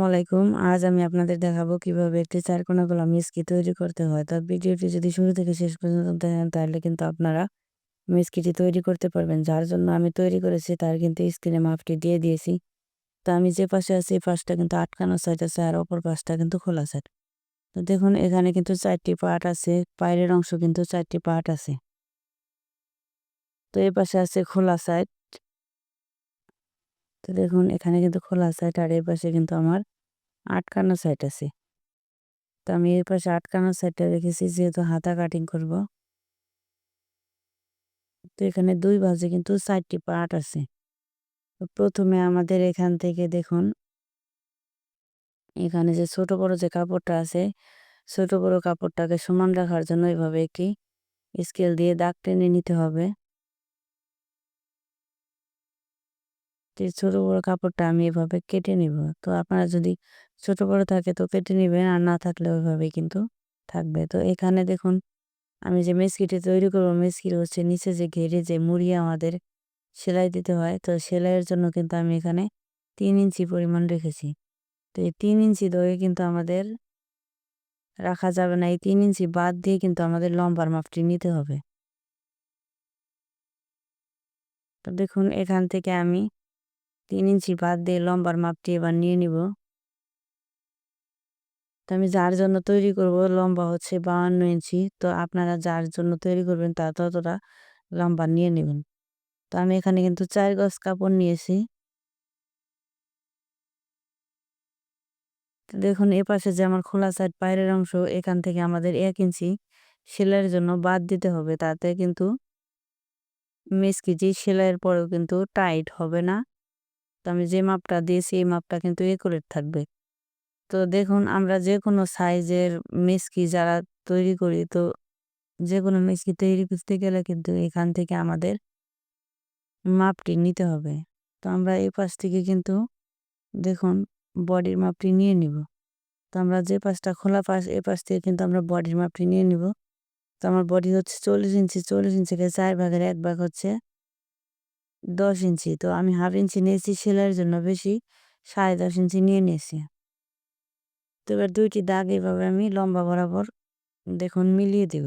আসসালামু আলাইকুম আজ আমি আপনাদের দেখাবো কীভাবে একটি চারকোনা গলা মিষ্টি তৈরি করতে হয়। তো ভিডিওটি যদি শুরু থেকে শেষ পর্যন্ত দেখেন, তাহলে কিন্তু আপনারা মিষ্টিটি তৈরি করতে পারবেন। যার জন্য আমি তৈরি করেছি, তার কিন্তু স্ক্রিনে মাপটি দিয়ে দিয়েছি। তো আমি যে পাশে আছি, এই পাশটা কিন্তু আটকানো সাইড আছে আর অপর পাশটা কিন্তু খোলা সাইড তো দেখুন, এখানে কিন্তু চারটি পার্ট আছে। বাইরের অংশ কিন্তু চারটি পার্ট আছে। তো এই পাশে আছে খোলা সাইড তো দেখুন, এখানে কিন্তু খোলা সাইড আর এই পাশে কিন্তু আমার আটকানো সাইড আছে। তো আমি এর পাশে আটকানো সাইডটা রেখেছি, যেহেতু হাতা কাটিং করব। তো এখানে দুই বাজে কিন্তু চারটি পার্ট আছে। তো প্রথমে আমাদের এখান থেকে দেখুন, এখানে যে ছোট বড় যে কাপড়টা আছে, ছোট বড় কাপড়টাকে সমান রাখার জন্য এভাবে একটি স্কেল দিয়ে দাগ টেনে নিতে হবে। ছোট বড় কাপড়টা আমি এভাবে কেটে নিব। তো আপনারা যদি ছোট বড় থাকে তো কেটে নেবেন, আর না থাকলে ওইভাবে কিন্তু থাকবে। তো এখানে দেখুন, আমি যে মেসকিটি তৈরি করব, মেসকির হচ্ছে নিচে যে ঘেরে যে মুড়ি আমাদের সেলাই দিতে হয়, তো সেলাইয়ের জন্য কিন্তু আমি এখানে তিন ইঞ্চি পরিমাণ রেখেছি। তো এই তিন ইঞ্চি দয়ে কিন্তু আমাদের রাখা যাবে না, এই তিন ইঞ্চি বাদ দিয়ে কিন্তু আমাদের লম্বার মাপটি নিতে হবে। তো দেখুন, এখান থেকে আমি তিন ইঞ্চি বাদ দিয়ে লম্বার মাপটি এবার নিয়ে নিব তো আমি যার জন্য তৈরি করব লম্বা হচ্ছে বাউান্ন ইঞ্চি তো আপনারা যার জন্য তৈরি করবেন তা ততটা লম্বা নিয়ে নেবেন তো আমি এখানে কিন্তু চার গজ কাপড় নিয়েছি দেখুন এ পাশে যে আমার খোলা সাইড বাইরের অংশ এখান থেকে আমাদের এক ইঞ্চি সেলাইয়ের জন্য বাদ দিতে হবে। তাতে কিন্তু মেসকিজি সেলাইয়ের পরেও কিন্তু টাইট হবে না। তো আমি যে মাপটা দিয়েছি এই মাপটা কিন্তু একুরেট থাকবে। তো দেখুন, আমরা যে কোনো সাইজের মেসকি যারা তৈরি করি, তো যে কোনো মেসকি তৈরি করতে গেলে কিন্তু এখান থেকে আমাদের মাপটি নিতে হবে। তো আমরা এই পাশ থেকে কিন্তু দেখুন বডির মাপটি নিয়ে নিব। তো আমরা যে পাশটা খোলা পাশ এই পাশ থেকে কিন্তু আমরা বডির মাপটি নিয়ে নিব। তো আমার বডি হচ্ছে চল্লিশ ইঞ্চি চল্লিশ ইঞ্চিকে চার ভাগের এক ভাগ হচ্ছে দশ ইঞ্চি। তো আমি হাফ ইঞ্চি নিয়েছি সেলাইয়ের জন্য, বেশি সাড়ে দশ ইঞ্চি নিয়ে নিয়েছি। তো এবার দুইটি দাগ এইভাবে আমি লম্বা বরাবর, দেখুন, মিলিয়ে দিব।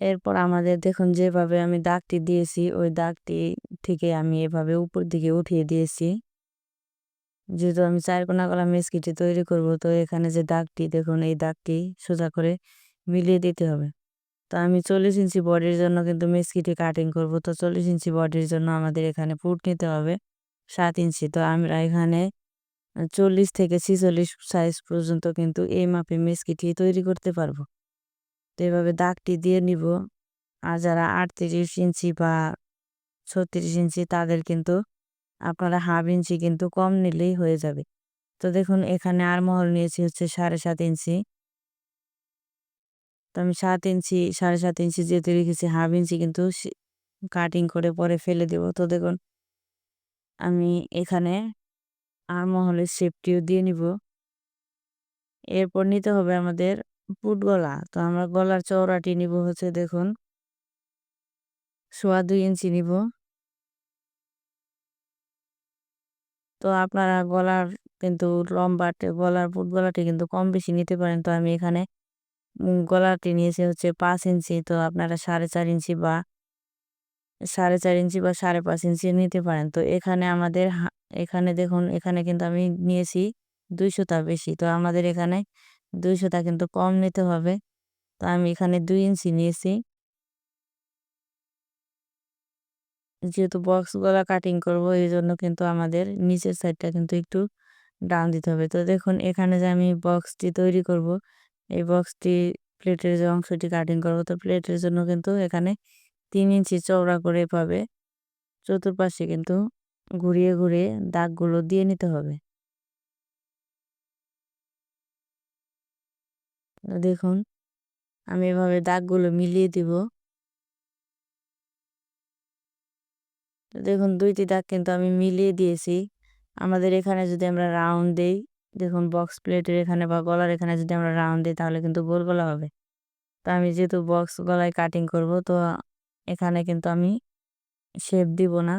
এরপর আমাদের দেখুন, যেভাবে আমি দাগটি দিয়েছি, ওই দাগটি থেকে আমি এভাবে উপর দিকে উঠিয়ে দিয়েছি। যেহেতু আমি চার কোনা কলা মেসকিটি তৈরি করব, তো এখানে যে দাগটি, দেখুন, এই দাগটি সোজা করে মিলিয়ে দিতে হবে। তো আমি চল্লিশ ইঞ্চি বডির জন্য কিন্তু মেসকিটি কাটিং করব। তো চল্লিশ ইঞ্চি বডির জন্য আমাদের এখানে ফুট নিতে হবে সাত ইঞ্চি। তো আমরা এখানে চল্লিশ থেকে ছিচল্লিশ সাইজ পর্যন্ত কিন্তু এই মাপে মেসকিটি তৈরি করতে পারব। তো এভাবে দাগটি দিয়ে নিব। আর যারা আটত্রিশ ইঞ্চি বা ছত্রিশ ইঞ্চি তাদের কিন্তু আপনারা হাফ ইঞ্চি কিন্তু কম নিলেই হয়ে যাবে। তো দেখুন, এখানে আর মহল নিয়েছি হচ্ছে সাড়ে সাত ইঞ্চি। তো আমি সাত ইঞ্চি, সাড়ে সাত ইঞ্চি যেহেতু রেখেছি, হাফ ইঞ্চি কিন্তু কাটিং করে পরে ফেলে দেব। তো দেখুন, আমি এখানে আর মহলের শেপটিও দিয়ে নিব। এরপর নিতে হবে আমাদের পুট গলা। তো আমরা গলার চওড়াটি নিব হচ্ছে দেখুন, সোয়া দুই ইঞ্চি নিব। তো আপনারা গলার কিন্তু লম্বাটে, গলার পুট গলাটি কিন্তু কম বেশি নিতে পারেন। তো আমি এখানে গলাটি নিয়েছে হচ্ছে পাঁচ ইঞ্চি। তো আপনারা সাড়ে চার ইঞ্চি বা সাড়ে চার ইঞ্চি বা সাড়ে পাঁচ ইঞ্চি নিতে পারেন। তো এখানে আমাদের এখানে দেখুন, এখানে কিন্তু আমি নিয়েছি দুইশোটা বেশি। তো আমাদের এখানে দুইশোটা কিন্তু কম নিতে হবে। তো আমি এখানে দুই ইঞ্চি নিয়েছি। যেহেতু বক্স গলা কাটিং করব, এই জন্য কিন্তু আমাদের নিচের সাইডটা কিন্তু একটু ডাউন দিতে হবে। তো দেখুন, এখানে যে আমি বক্সটি তৈরি করব এই বক্সটি প্লেটের যে অংশটি কাটিং করব, তো প্লেটের জন্য কিন্তু এখানে তিন ইঞ্চি চওড়া করে পাবে। চতুর্পাশে কিন্তু ঘুরিয়ে ঘুরিয়ে দাগগুলো দিয়ে নিতে হবে। দেখুন, আমি এভাবে দাগগুলো মিলিয়ে দিব। দেখুন, দুইটি দাগ কিন্তু আমি মিলিয়ে দিয়েছি। আমাদের এখানে যদি আমরা রাউন্ড দিই দেখুন বক্স প্লেটের এখানে বা গলার এখানে যদি আমরা রাউন্ড দিই, তাহলে কিন্তু গোল গলা হবে। তো আমি যেহেতু বক্স গলায় কাটিং করব, তো এখানে কিন্তু আমি শেপ দিব না।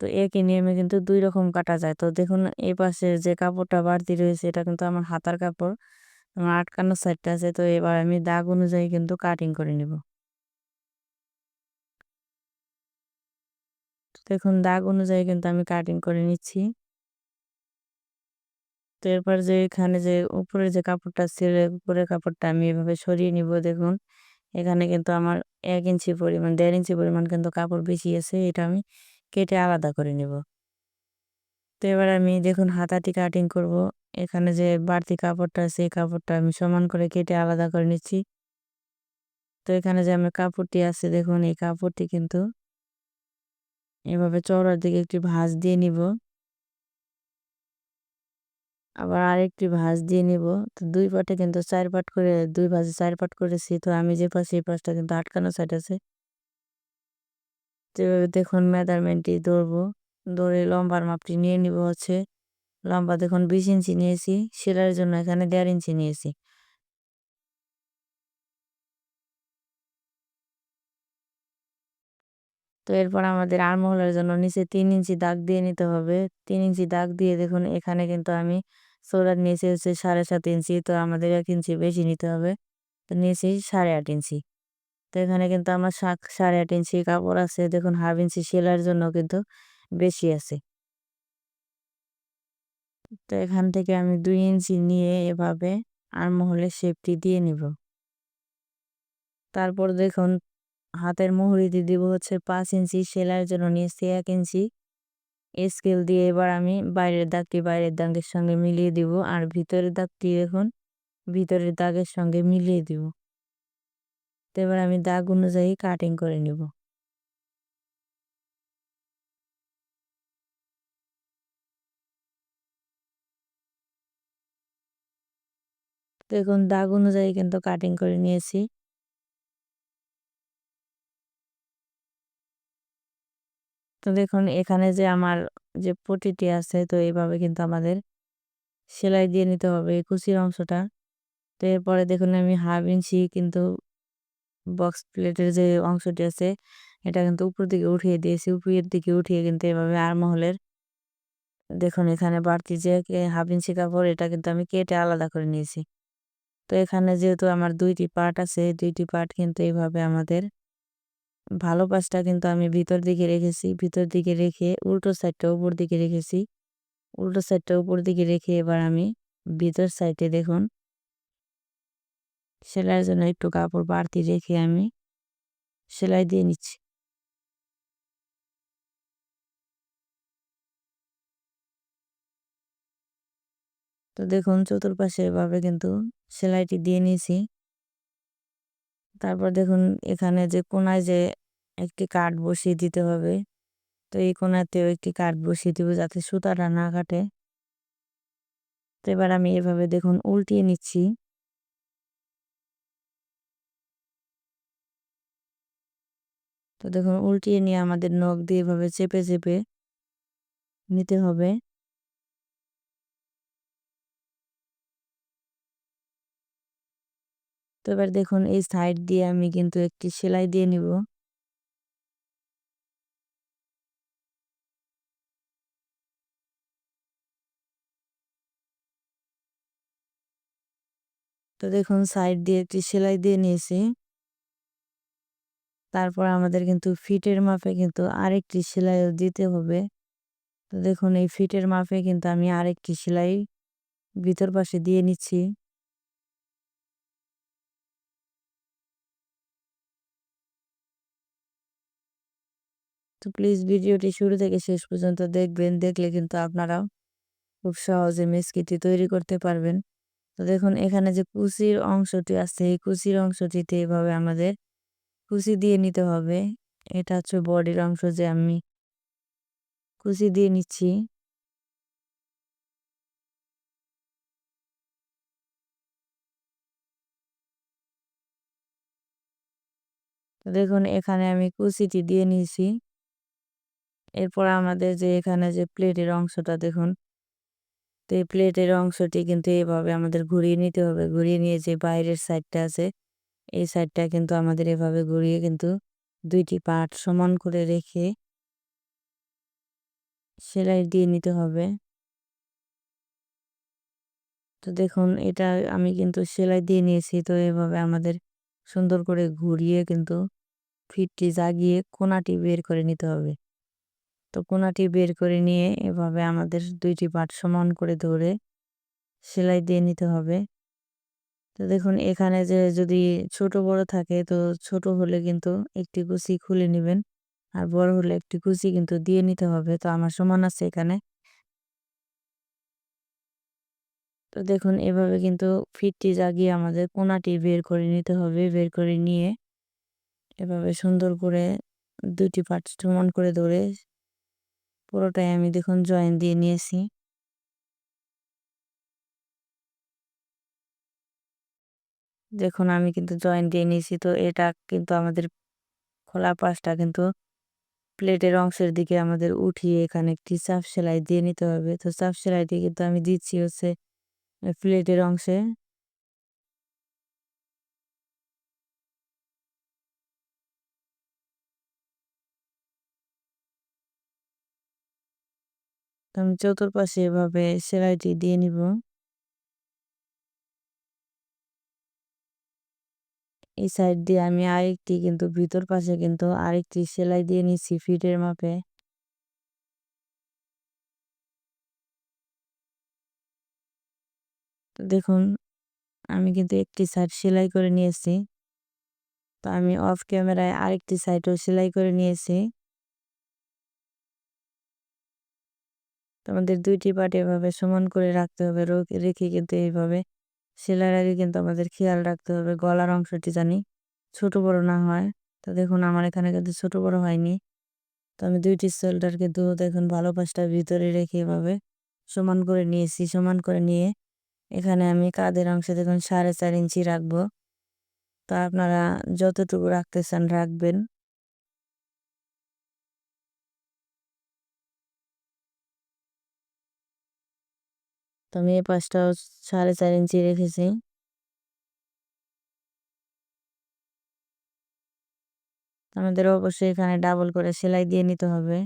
তো একই নিয়মে কিন্তু দুই রকম কাটা যায়। তো দেখুন, এই পাশে যে কাপড়টা বাড়তি রয়েছে, এটা কিন্তু আমার হাতার কাপড়। আমার আটকানোর সাইডটা আছে, তো এবার আমি দাগ অনুযায়ী কিন্তু কাটিং করে নিব। দেখুন, দাগ অনুযায়ী কিন্তু আমি কাটিং করে নিচ্ছি। তো এরপর যে এখানে যে উপরে যে কাপড়টা ছিল উপরের কাপড়টা আমি এভাবে সরিয়ে নিব, দেখুন। এখানে কিন্তু আমার এক ইঞ্চি পরিমাণ, দেড় ইঞ্চি পরিমাণ কিন্তু কাপড় বেশি আছে, এটা আমি কেটে আলাদা করে নিব। তো এবার আমি দেখুন হাতাটি কাটিং করব। এখানে যে বাড়তি কাপড়টা আছে, এই কাপড়টা আমি সমান করে কেটে আলাদা করে নিচ্ছি। তো এখানে যে আমার কাপড়টি আছে, দেখুন এই কাপড়টি কিন্তু এভাবে চওড়ার দিকে একটি ভাঁজ দিয়ে নিব। আবার আরেকটি ভাঁজ দিয়ে নিব। তো দুই পাটে কিন্তু চার পাট করে, দুই ভাঁজে চার পাট করেছি। তো আমি যে পাশে, এই পাশটা কিন্তু আটকানো সাইড আছে। তো দেখুন মেজারমেন্টটি ধরবো। ধরে লম্বার মাপটি নিয়ে নিব হচ্ছে, লম্বা দেখুন বিশ ইঞ্চি নিয়েছি সেলাইয়ের জন্য এখানে দেড় ইঞ্চি নিয়েছি। তো এরপর আমাদের আরমহলের জন্য নিচে তিন ইঞ্চি দাগ দিয়ে নিতে হবে। তিন ইঞ্চি দাগ দিয়ে দেখুন এখানে কিন্তু আমি সোলার নিচে হচ্ছে সাড়ে সাত ইঞ্চি, তো আমাদের এক ইঞ্চি বেশি নিতে হবে। তো নিয়েছি সাড়ে আট ইঞ্চি। তো এখানে কিন্তু আমার শাক সাড়ে আট ইঞ্চি কাপড় আছে। দেখুন, হাফ ইঞ্চি সেলাইয়ের জন্য কিন্তু বেশি আছে। তো এখান থেকে আমি দুই ইঞ্চি নিয়ে এভাবে আরমহলের শেপটি দিয়ে নিব। তারপর দেখুন, হাতের মুহুরিতে দিব হচ্ছে পাঁচ ইঞ্চি, সেলাইয়ের জন্য নিয়েছি এক ইঞ্চি। স্কেল দিয়ে এবার আমি বাইরের দাগটি বাইরের দাগের সঙ্গে মিলিয়ে দিব। আর ভিতরের দাগটি দেখুন, ভিতরের দাগের সঙ্গে মিলিয়ে দিব। তো এবার আমি দাগ অনুযায়ী কাটিং করে নিব। দেখুন, দাগ অনুযায়ী কিন্তু কাটিং করে নিয়েছি। তো দেখুন, এখানে যে আমার যে পটিটি আছে, তো এইভাবে কিন্তু আমাদের সেলাই দিয়ে নিতে হবে কুচির অংশটা। তো এরপরে দেখুন, আমি হাফ ইঞ্চি কিন্তু বক্স প্লেটের যে অংশটি আছে, এটা কিন্তু উপর দিকে উঠিয়ে দিয়েছি। উপরের দিকে উঠিয়ে কিন্তু এভাবে আর মহলের দেখুন, এখানে বাড়তি যে হাফ ইঞ্চি কাপড়, এটা কিন্তু আমি কেটে আলাদা করে নিয়েছি। তো এখানে যেহেতু আমার দুইটি পার্ট আছে, দুইটি পার্ট কিন্তু এইভাবে আমাদের ভালো পাশটা কিন্তু আমি ভিতর দিকে রেখেছি। ভিতর দিকে রেখে উল্টো সাইডটা উপর দিকে রেখেছি। উল্টো সাইডটা উপর দিকে রেখে এবার আমি ভিতর সাইডে দেখুন। সেলাইয়ের জন্য একটু কাপড় বাড়তি রেখে আমি সেলাই দিয়ে নিচ্ছি। তো দেখুন, চতুর্পাশে এভাবে কিন্তু সেলাইটি দিয়ে নিয়েছি। তারপর দেখুন, এখানে যে কোনায় যে একটি কাঠ বসিয়ে দিতে হবে। তো এই কোনাতেও একটি কাঠ বসিয়ে দিব যাতে সুতাটা না কাটে। তো এবার আমি এভাবে দেখুন উল্টিয়ে নিচ্ছি। তো দেখুন উল্টিয়ে নিয়ে আমাদের নখ দিয়ে এভাবে চেপে চেপে নিতে হবে। তো এবার দেখুন এই সাইড দিয়ে আমি কিন্তু একটি সেলাই দিয়ে নিব। তো দেখুন সাইড দিয়ে একটি সেলাই দিয়ে নিয়েছি। তারপর আমাদের কিন্তু ফিটের মাপে কিন্তু আরেকটি সেলাইও দিতে হবে। তো দেখুন, এই ফিটের মাপে কিন্তু আমি আরেকটি সেলাই ভিতর পাশে দিয়ে নিচ্ছি। তো প্লিজ ভিডিওটি শুরু থেকে শেষ পর্যন্ত দেখবেন। দেখলে কিন্তু আপনারাও খুব সহজে মেসকিটি তৈরি করতে পারবেন। তো দেখুন, এখানে যে কুচির অংশটি আছে, এই কুচির অংশটিতে এভাবে আমাদের কুচি দিয়ে নিতে হবে। এটা হচ্ছে বডির অংশ যে আমি কুচি দিয়ে নিচ্ছি। দেখুন, এখানে আমি কুচিটি দিয়ে নিয়েছি। এরপর আমাদের যে এখানে যে প্লেটের অংশটা, দেখুন। তো এই প্লেটের অংশটি কিন্তু এভাবে আমাদের ঘুরিয়ে নিতে হবে। ঘুরিয়ে নিয়ে যে বাইরের সাইডটা আছে, এই সাইডটা কিন্তু আমাদের এভাবে ঘুরিয়ে কিন্তু দুইটি পার্ট সমান করে রেখে সেলাই দিয়ে নিতে হবে। তো দেখুন, এটা আমি কিন্তু সেলাই দিয়ে নিয়েছি। তো এভাবে আমাদের সুন্দর করে ঘুরিয়ে কিন্তু ফিটটি জাগিয়ে কোনাটি বের করে নিতে হবে। তো কোনাটি বের করে নিয়ে এভাবে আমাদের দুইটি পাট সমান করে ধরে সেলাই দিয়ে নিতে হবে। তো দেখুন, এখানে যে যদি ছোট বড় থাকে তো ছোট হলে কিন্তু একটি কুচি খুলে নেবেন আর বড় হলে একটি কুচি কিন্তু দিয়ে নিতে হবে। তো আমার সমান আছে এখানে। তো দেখুন, এভাবে কিন্তু ফিটটি জাগিয়ে আমাদের কোনাটি বের করে নিতে হবে। বের করে নিয়ে এভাবে সুন্দর করে দুটি পাট সমান করে ধরে পুরোটাই আমি দেখুন জয়েন দিয়ে নিয়েছি। দেখুন আমি কিন্তু জয়েন দিয়ে নিয়েছি, তো এটা কিন্তু আমাদের খোলা পাশটা কিন্তু প্লেটের অংশের দিকে আমাদের উঠিয়ে এখানে একটি চাপ সেলাই দিয়ে নিতে হবে। তো চাপ সেলাইটি কিন্তু আমি দিচ্ছি হচ্ছে প্লেটের অংশে তো আমি চতুর্পাশে এভাবে সেলাইটি দিয়ে নিব। এই সাইড দিয়ে আমি আরেকটি কিন্তু, ভিতর পাশে কিন্তু আরেকটি সেলাই দিয়ে নিচ্ছি ফিটের মাপে। দেখুন, আমি কিন্তু একটি সাইড সেলাই করে নিয়েছি। তো আমি অফ ক্যামেরায় আরেকটি সাইডও সেলাই করে নিয়েছি। আমাদের দুইটি পার্ট এভাবে সমান করে রাখতে হবে। রেখে কিন্তু এইভাবে সেলাইয়ের আগে কিন্তু আমাদের খেয়াল রাখতে হবে, গলার অংশটি জানি ছোট বড় না হয়। তো দেখুন, আমার এখানে কিন্তু ছোট বড় হয়নি। তো আমি দুইটি শোল্ডার কিন্তু দেখুন, ভালো পাশটা ভিতরে রেখে এভাবে সমান করে নিয়েছি, সমান করে নিয়ে এখানে আমি কাদের অংশে দেখুন সাড়ে চার ইঞ্চি রাখব। তো আপনারা যতটুকু রাখতে চান রাখবেন। তো আমি এই পাশটাও সাড়ে চার ইঞ্চি রেখেছি। আমাদের অবশ্যই এখানে ডাবল করে সেলাই দিয়ে নিতে হবে।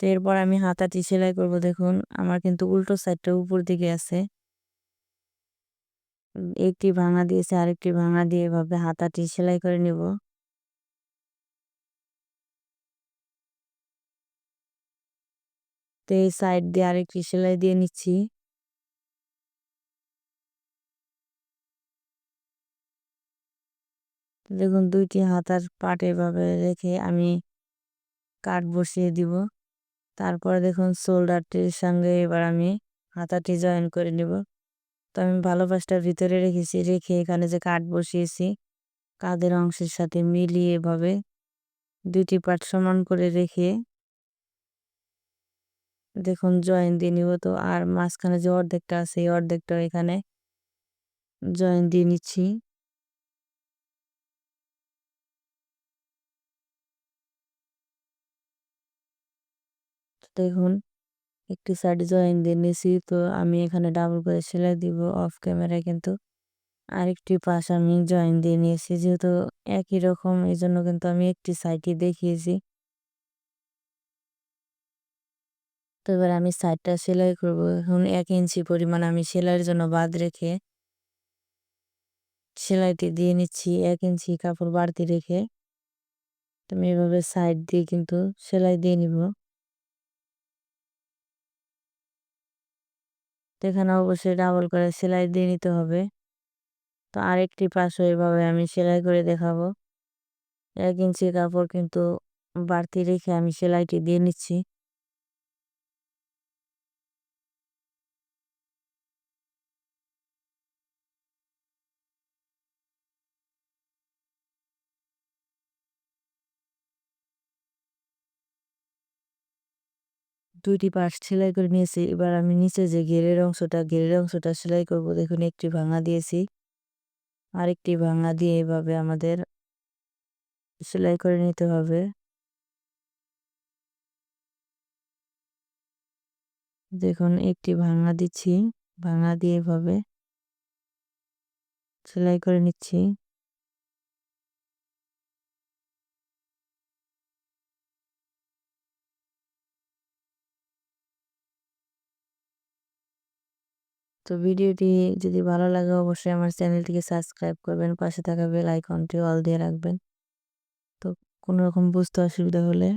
তো এরপর আমি হাতাটি সেলাই করব, দেখুন, আমার কিন্তু উল্টো সাইডটা উপর দিকে আছে। একটি ভাঙা দিয়েছে, আরেকটি ভাঙা দিয়ে এভাবে হাতাটি সেলাই করে নিব। তো এই সাইড দিয়ে আরেকটি সেলাই দিয়ে নিচ্ছি। দেখুন, দুইটি হাতার পাট এভাবে রেখে আমি কাঠ বসিয়ে দিব। তারপর দেখুন, শোল্ডারটির সঙ্গে এবার আমি হাতাটি জয়েন করে নিব। তো আমি ভালো পাশটার ভিতরে রেখেছি, রেখে এখানে যে কাঠ বসিয়েছি কাদের অংশের সাথে মিলিয়ে এভাবে দুইটি পাট সমান করে রেখে দেখুন, জয়েন দিয়ে নিব। তো আর মাঝখানে যে অর্ধেকটা আছে, এই অর্ধেকটা এখানে জয়েন দিয়ে নিচ্ছি। দেখুন, একটি সাইড জয়েন দিয়ে নিয়েছি। তো আমি এখানে ডাবল করে সেলাই দিব অফ ক্যামেরায় কিন্তু। আরেকটি পাশ আমি জয়েন দিয়ে নিয়েছি। যেহেতু একই রকম এই জন্য কিন্তু আমি একটি সাইডই দেখিয়েছি। তো এবার আমি সাইডটা সেলাই করব। এখন এক ইঞ্চি পরিমাণ আমি সেলাইয়ের জন্য বাদ রেখে সেলাইটি দিয়ে নিচ্ছি। এক ইঞ্চি কাপড় বাড়তি রেখে আমি এভাবে সাইড দিয়ে কিন্তু সেলাই দিয়ে নিব। এখানে অবশ্যই ডাবল করে সেলাই দিয়ে নিতে হবে। তো আরেকটি পাশও এভাবে আমি সেলাই করে দেখাবো। এক ইঞ্চি কাপড় কিন্তু বাড়তি রেখে আমি সেলাইটি দিয়ে নিচ্ছি। দুইটি পাশ সেলাই করে নিয়েছি। এবার আমি নিচে যে ঘেরের অংশটা ঘেরের অংশটা সেলাই করব, দেখুন একটি ভাঙা দিয়েছি। আরেকটি ভাঙা দিয়ে এভাবে আমাদের সেলাই করে নিতে হবে। দেখুন একটি ভাঙা দিচ্ছি, ভাঙা দিয়ে এভাবে সেলাই করে নিচ্ছি। তো ভিডিওটি যদি ভালো লাগে, অবশ্যই আমার চ্যানেলটিকে সাবস্ক্রাইব করবেন, পাশে থাকা বেল আইকনটি অল দিয়ে রাখবেন। তো কোনো রকম বুঝতে অসুবিধা হলে